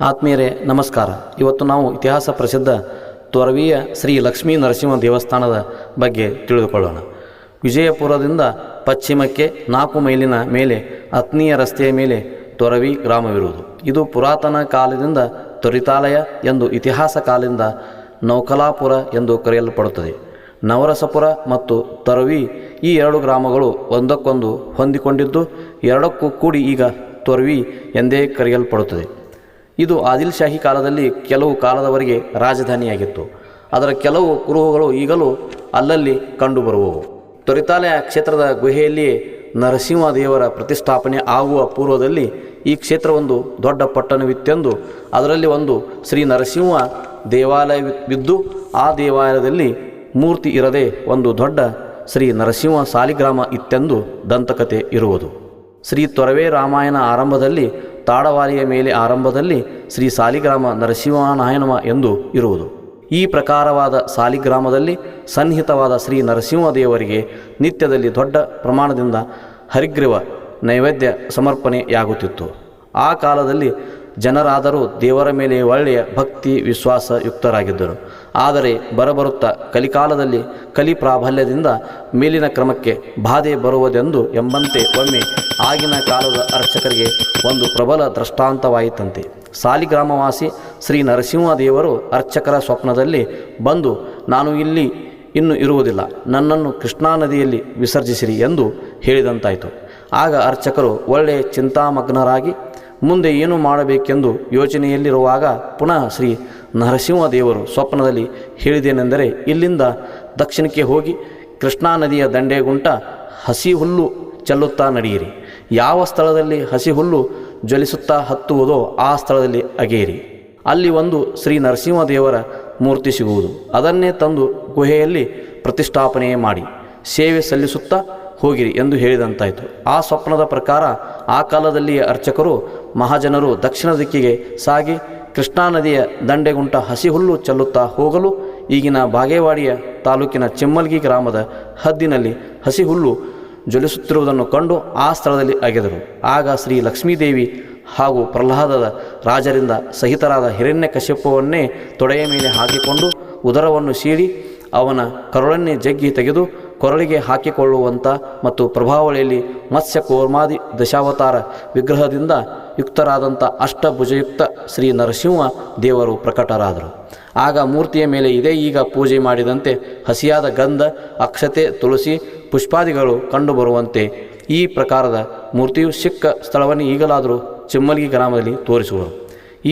ಆತ್ಮೀಯರೇ, ನಮಸ್ಕಾರ. ಇವತ್ತು ನಾವು ಇತಿಹಾಸ ಪ್ರಸಿದ್ಧ ತೊರವಿಯ ಶ್ರೀ ಲಕ್ಷ್ಮೀ ನರಸಿಂಹ ದೇವಸ್ಥಾನದ ಬಗ್ಗೆ ತಿಳಿದುಕೊಳ್ಳೋಣ. ವಿಜಯಪುರದಿಂದ ಪಶ್ಚಿಮಕ್ಕೆ ನಾಲ್ಕು ಮೈಲಿನ ಮೇಲೆ ಅತ್ನೀಯ ರಸ್ತೆಯ ಮೇಲೆ ತೊರವಿ ಗ್ರಾಮವಿರುವುದು. ಇದು ಪುರಾತನ ಕಾಲದಿಂದ ತ್ವರಿತಾಲಯ ಎಂದು ಇತಿಹಾಸ ಕಾಲದಿಂದ ನೌಕಲಾಪುರ ಎಂದು ಕರೆಯಲ್ಪಡುತ್ತದೆ. ನವರಸಪುರ ಮತ್ತು ತೊರವಿ ಈ ಎರಡು ಗ್ರಾಮಗಳು ಒಂದಕ್ಕೊಂದು ಹೊಂದಿಕೊಂಡಿದ್ದು, ಎರಡಕ್ಕೂ ಕೂಡಿ ಈಗ ತೊರವಿ ಎಂದೇ ಕರೆಯಲ್ಪಡುತ್ತದೆ. ಇದು ಆದಿಲ್ ಶಾಹಿ ಕಾಲದಲ್ಲಿ ಕೆಲವು ಕಾಲದವರೆಗೆ ರಾಜಧಾನಿಯಾಗಿತ್ತು. ಅದರ ಕೆಲವು ಕುರುಹುಗಳು ಈಗಲೂ ಅಲ್ಲಲ್ಲಿ ಕಂಡುಬರುವವು. ತ್ವರಿತಾಲಯ ಕ್ಷೇತ್ರದ ಗುಹೆಯಲ್ಲಿಯೇ ನರಸಿಂಹ ದೇವರ ಪ್ರತಿಷ್ಠಾಪನೆ ಆಗುವ ಪೂರ್ವದಲ್ಲಿ ಈ ಕ್ಷೇತ್ರವೊಂದು ದೊಡ್ಡ ಪಟ್ಟಣವಿತ್ತೆಂದು ಅದರಲ್ಲಿ ಒಂದು ಶ್ರೀ ನರಸಿಂಹ ದೇವಾಲಯವಿದ್ದು, ಆ ದೇವಾಲಯದಲ್ಲಿ ಮೂರ್ತಿ ಇರದೆ ಒಂದು ದೊಡ್ಡ ಶ್ರೀ ನರಸಿಂಹ ಸಾಲಿಗ್ರಾಮ ಇತ್ತೆಂದು ದಂತಕತೆ ಇರುವುದು. ಶ್ರೀ ತೊರವೆ ರಾಮಾಯಣ ಆರಂಭದಲ್ಲಿ ತಾಡವಾಲಿಯ ಮೇಲೆ ಆರಂಭದಲ್ಲಿ ಶ್ರೀ ಸಾಲಿಗ್ರಾಮ ನರಸಿಂಹನಾಯನಮ ಎಂದು ಇರುವುದು. ಈ ಪ್ರಕಾರವಾದ ಸಾಲಿಗ್ರಾಮದಲ್ಲಿ ಸನ್ನಿಹಿತವಾದ ಶ್ರೀ ನರಸಿಂಹದೇವರಿಗೆ ನಿತ್ಯದಲ್ಲಿ ದೊಡ್ಡ ಪ್ರಮಾಣದಿಂದ ಹರಿಗ್ರೀವ ನೈವೇದ್ಯ ಸಮರ್ಪಣೆಯಾಗುತ್ತಿತ್ತು. ಆ ಕಾಲದಲ್ಲಿ ಜನರಾದರೂ ದೇವರ ಮೇಲೆ ಒಳ್ಳೆಯ ಭಕ್ತಿ, ವಿಶ್ವಾಸ ಯುಕ್ತರಾಗಿದ್ದರು. ಆದರೆ ಬರಬರುತ್ತಾ ಕಲಿಕಾಲದಲ್ಲಿ ಕಲಿ ಪ್ರಾಬಲ್ಯದಿಂದ ಮೇಲಿನ ಕ್ರಮಕ್ಕೆ ಬಾಧೆ ಬರುವುದೆಂದು ಎಂಬಂತೆ ಒಮ್ಮೆ ಆಗಿನ ಕಾಲದ ಅರ್ಚಕರಿಗೆ ಒಂದು ಪ್ರಬಲ ದೃಷ್ಟಾಂತವಾಯಿತಂತೆ. ಸಾಲಿಗ್ರಾಮವಾಸಿ ಶ್ರೀ ನರಸಿಂಹದೇವರು ಅರ್ಚಕರ ಸ್ವಪ್ನದಲ್ಲಿ ಬಂದು, ನಾನು ಇಲ್ಲಿ ಇನ್ನು ಇರುವುದಿಲ್ಲ. ನನ್ನನ್ನು ಕೃಷ್ಣಾ ನದಿಯಲ್ಲಿ ವಿಸರ್ಜಿಸಿರಿ ಎಂದು ಹೇಳಿದಂತಾಯಿತು. ಆಗ ಅರ್ಚಕರು ಒಳ್ಳೆಯ ಚಿಂತಾಮಗ್ನರಾಗಿ, ಮುಂದೆ ಏನು ಮಾಡಬೇಕೆಂದು ಯೋಚನೆಯಲ್ಲಿರುವಾಗ ಪುನಃ ಶ್ರೀ ನರಸಿಂಹದೇವರು ಸ್ವಪ್ನದಲ್ಲಿ ಹೇಳಿದೇನೆಂದರೆ ಇಲ್ಲಿಂದ ದಕ್ಷಿಣಕ್ಕೆ ಹೋಗಿ ಕೃಷ್ಣಾ ನದಿಯ ದಂಡೆಗುಂಟ ಹಸಿ ಹುಲ್ಲು ಚೆಲ್ಲುತ್ತಾ ನಡೆಯಿರಿ. ಯಾವ ಸ್ಥಳದಲ್ಲಿ ಹಸಿ ಹುಲ್ಲು ಜ್ವಲಿಸುತ್ತಾ ಹತ್ತುವುದೋ ಆ ಸ್ಥಳದಲ್ಲಿ ಅಗೆಯಿರಿ. ಅಲ್ಲಿ ಒಂದು ಶ್ರೀ ನರಸಿಂಹದೇವರ ಮೂರ್ತಿ ಸಿಗುವುದು. ಅದನ್ನೇ ತಂದು ಗುಹೆಯಲ್ಲಿ ಪ್ರತಿಷ್ಠಾಪನೆ ಮಾಡಿ, ಸೇವೆ ಸಲ್ಲಿಸುತ್ತಾ ಹೋಗಿರಿ ಎಂದು ಹೇಳಿದಂತಾಯಿತು. ಆ ಸ್ವಪ್ನದ ಪ್ರಕಾರ ಆ ಕಾಲದಲ್ಲಿಯೇ ಅರ್ಚಕರು, ಮಹಾಜನರು ದಕ್ಷಿಣ ದಿಕ್ಕಿಗೆ ಸಾಗಿ ಕೃಷ್ಣಾ ನದಿಯ ದಂಡೆಗುಂಟ ಹಸಿ ಹುಲ್ಲು ಚೆಲ್ಲುತ್ತಾ ಹೋಗಲು ಈಗಿನ ಬಾಗೇವಾಡಿಯ ತಾಲೂಕಿನ ಚಿಮ್ಮಲ್ಗಿ ಗ್ರಾಮದ ಹದ್ದಿನಲ್ಲಿ ಹಸಿ ಹುಲ್ಲು ಜ್ವಲಿಸುತ್ತಿರುವುದನ್ನು ಕಂಡು ಆ ಸ್ಥಳದಲ್ಲಿ ಅಗೆದರು. ಆಗ ಶ್ರೀ ಲಕ್ಷ್ಮೀದೇವಿ ಹಾಗೂ ಪ್ರಹ್ಲಾದದ ರಾಜರಿಂದ ಸಹಿತರಾದ ಹಿರಣ್ಯಕಶ್ಯಪವನ್ನೇ ತೊಡೆಯ ಮೇಲೆ ಹಾಕಿಕೊಂಡು ಉದರವನ್ನು ಸೀಳಿ ಅವನ ಕರುಳನ್ನೇ ಜಗ್ಗಿ ತೆಗೆದು ಕೊರಳಿಗೆ ಹಾಕಿಕೊಳ್ಳುವಂಥ ಮತ್ತು ಪ್ರಭಾವಳಿಯಲ್ಲಿ ಮತ್ಸ್ಯ ಕೋರ್ಮಾದಿ ದಶಾವತಾರ ವಿಗ್ರಹದಿಂದ ಯುಕ್ತರಾದಂಥ ಅಷ್ಟಭುಜಯುಕ್ತ ಶ್ರೀ ನರಸಿಂಹ ದೇವರು ಪ್ರಕಟರಾದರು. ಆಗ ಮೂರ್ತಿಯ ಮೇಲೆ ಇದೇ ಈಗ ಪೂಜೆ ಮಾಡಿದಂತೆ ಹಸಿಯಾದ ಗಂಧ, ಅಕ್ಷತೆ ತುಳಸಿ ಪುಷ್ಪಾದಿಗಳು ಕಂಡುಬರುವಂತೆ ಈ ಪ್ರಕಾರದ ಮೂರ್ತಿಯು ಸಿಕ್ಕ ಸ್ಥಳವನ್ನು ಈಗಲಾದರೂ ಚಿಮ್ಮಲ್ಗಿ ಗ್ರಾಮದಲ್ಲಿ ತೋರಿಸುವರು.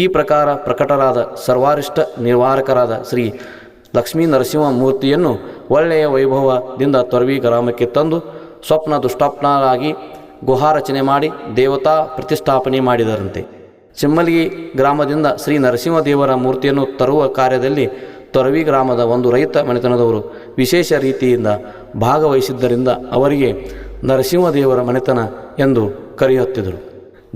ಈ ಪ್ರಕಾರ ಪ್ರಕಟರಾದ ಸರ್ವಾರಿಷ್ಟ ನಿರ್ವಾರಕರಾದ ಶ್ರೀ ಲಕ್ಷ್ಮೀ ನರಸಿಂಹ ಮೂರ್ತಿಯನ್ನು ಒಳ್ಳೆಯ ವೈಭವದಿಂದ ತೊರವಿ ಗ್ರಾಮಕ್ಕೆ ತಂದು ಸ್ವಪ್ನ ದುಷ್ಟಾಪ್ನರಾಗಿ ಗುಹಾರಚನೆ ಮಾಡಿ ದೇವತಾ ಪ್ರತಿಷ್ಠಾಪನೆ ಮಾಡಿದರಂತೆ. ಚಿಮ್ಮಲ್ಗಿ ಗ್ರಾಮದಿಂದ ಶ್ರೀ ನರಸಿಂಹದೇವರ ಮೂರ್ತಿಯನ್ನು ತರುವ ಕಾರ್ಯದಲ್ಲಿ ತೊರವಿ ಗ್ರಾಮದ ಒಂದು ರೈತ ಮನೆತನದವರು ವಿಶೇಷ ರೀತಿಯಿಂದ ಭಾಗವಹಿಸಿದ್ದರಿಂದ ಅವರಿಗೆ ನರಸಿಂಹದೇವರ ಮನೆತನ ಎಂದು ಕರೆಯುತ್ತಿದ್ದರು.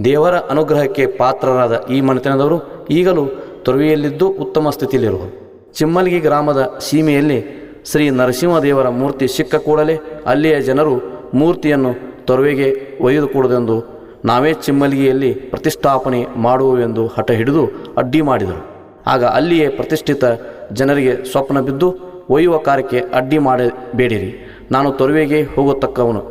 ದೇವರ ಅನುಗ್ರಹಕ್ಕೆ ಪಾತ್ರರಾದ ಈ ಮನೆತನದವರು ಈಗಲೂ ತೊರವಿಯಲ್ಲಿದ್ದು ಉತ್ತಮ ಸ್ಥಿತಿಯಲ್ಲಿರುವರು ಚಿಮ್ಮಲ್ಗಿ ಗ್ರಾಮದ ಸೀಮೆಯಲ್ಲಿ ಶ್ರೀ ನರಸಿಂಹದೇವರ ಮೂರ್ತಿ ಸಿಕ್ಕ ಕೂಡಲೇ ಅಲ್ಲಿಯ ಜನರು ಮೂರ್ತಿಯನ್ನು ತೊರವೆಗೆ ಒಯ್ದುಕೂಡದೆಂದು ನಾವೇ ಚಿಮ್ಮಲಿಗೆಯಲ್ಲಿ ಪ್ರತಿಷ್ಠಾಪನೆ ಮಾಡುವೆಂದು ಹಠ ಹಿಡಿದು ಅಡ್ಡಿ ಮಾಡಿದರು. ಆಗ ಅಲ್ಲಿಯೇ ಪ್ರತಿಷ್ಠಿತ ಜನರಿಗೆ ಸ್ವಪ್ನ ಬಿದ್ದು, ಒಯ್ಯುವ ಕಾರ್ಯಕ್ಕೆ ಅಡ್ಡಿ ಮಾಡಬೇಡಿರಿ. ನಾನು ತರುವೆಗೆ ಹೋಗತಕ್ಕವನು.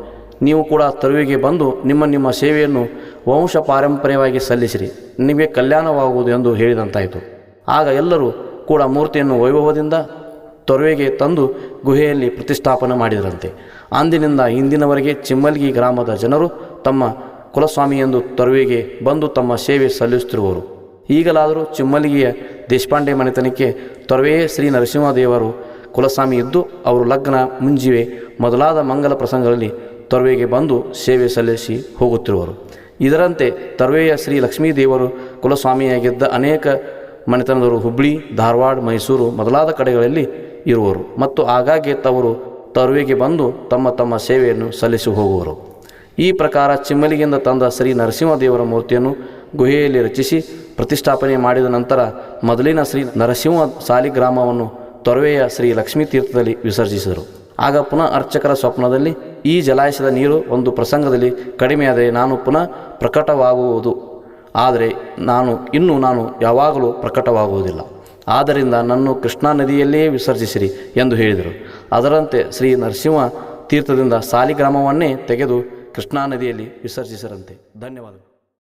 ನೀವು ಕೂಡ ತರುವೆಗೆ ಬಂದು ನಿಮ್ಮ ನಿಮ್ಮ ಸೇವೆಯನ್ನು ವಂಶ ಪಾರಂಪರ್ಯವಾಗಿ ಸಲ್ಲಿಸಿರಿ. ನಿಮಗೆ ಕಲ್ಯಾಣವಾಗುವುದು ಎಂದು ಹೇಳಿದಂತಾಯಿತು. ಆಗ ಎಲ್ಲರೂ ಕೂಡ ಮೂರ್ತಿಯನ್ನು ವೈಭವದಿಂದ ತೊರವೆಗೆ ತಂದು ಗುಹೆಯಲ್ಲಿ ಪ್ರತಿಷ್ಠಾಪನೆ ಮಾಡಿದರಂತೆ. ಅಂದಿನಿಂದ ಇಂದಿನವರೆಗೆ ಚಿಮ್ಮಲ್ಗಿ ಗ್ರಾಮದ ಜನರು ತಮ್ಮ ಕುಲಸ್ವಾಮಿ ಎಂದು ತೊರವೆಗೆ ಬಂದು ತಮ್ಮ ಸೇವೆ ಸಲ್ಲಿಸುತ್ತಿರುವರು. ಈಗಲಾದರೂ ಚಿಮ್ಮಲ್ಗಿಯ ದೇಶಪಾಂಡೆ ಮನೆತನಕ್ಕೆ ತೊರವೆಯೇ ಶ್ರೀ ನರಸಿಂಹದೇವರು ಕುಲಸ್ವಾಮಿ ಇದ್ದು ಅವರು ಲಗ್ನ ಮುಂಜಿವೆ ಮೊದಲಾದ ಮಂಗಲ ಪ್ರಸಂಗಗಳಲ್ಲಿ ತೊರವೆಗೆ ಬಂದು ಸೇವೆ ಸಲ್ಲಿಸಿ ಹೋಗುತ್ತಿರುವರು. ಇದರಂತೆ ತರುವೆಯ ಶ್ರೀ ಲಕ್ಷ್ಮೀ ದೇವರು ಕುಲಸ್ವಾಮಿಯಾಗಿದ್ದ ಅನೇಕ ಮನೆತನದವರು ಹುಬ್ಬಳ್ಳಿ ಧಾರವಾಡ, ಮೈಸೂರು ಮೊದಲಾದ ಕಡೆಗಳಲ್ಲಿ ಇರುವರು. ಮತ್ತು ಆಗಾಗ್ಗೆ ತವರು ತರುವೆಗೆ ಬಂದು ತಮ್ಮ ತಮ್ಮ ಸೇವೆಯನ್ನು ಸಲ್ಲಿಸಿ ಹೋಗುವರು ಈ ಪ್ರಕಾರ ಚಿಮ್ಮಲಿಗಿಂದ ತಂದ ಶ್ರೀ ನರಸಿಂಹದೇವರ ಮೂರ್ತಿಯನ್ನು ಗುಹೆಯಲ್ಲಿ ರಚಿಸಿ ಪ್ರತಿಷ್ಠಾಪನೆ ಮಾಡಿದ ನಂತರ ಮೊದಲಿನ ಶ್ರೀ ನರಸಿಂಹ ಸಾಲಿಗ್ರಾಮವನ್ನು ತೊರವೆಯ ಶ್ರೀ ಲಕ್ಷ್ಮೀ ತೀರ್ಥದಲ್ಲಿ ವಿಸರ್ಜಿಸಿದರು. ಆಗ ಪುನಃ ಅರ್ಚಕರ ಸ್ವಪ್ನದಲ್ಲಿ ಈ ಜಲಾಶಯದ ನೀರು ಒಂದು ಪ್ರಸಂಗದಲ್ಲಿ ಕಡಿಮೆಯಾದರೆ ನಾನು ಪುನಃ ಪ್ರಕಟವಾಗುವುದು. ಆದರೆ ನಾನು, ಇನ್ನೂ ನಾನು ಯಾವಾಗಲೂ ಪ್ರಕಟವಾಗುವುದಿಲ್ಲ. ಆದ್ದರಿಂದ ನನ್ನು ಕೃಷ್ಣಾ ನದಿಯಲ್ಲಿಯೇ ವಿಸರ್ಜಿಸಿರಿ ಎಂದು ಹೇಳಿದರು. ಅದರಂತೆ ಶ್ರೀ ನರಸಿಂಹ ತೀರ್ಥದಿಂದ ಸಾಲಿಗ್ರಾಮವನ್ನೇ ತೆಗೆದು ಕೃಷ್ಣಾ ನದಿಯಲ್ಲಿ ವಿಸರ್ಜಿಸರಂತೆ. ಧನ್ಯವಾದಗಳು.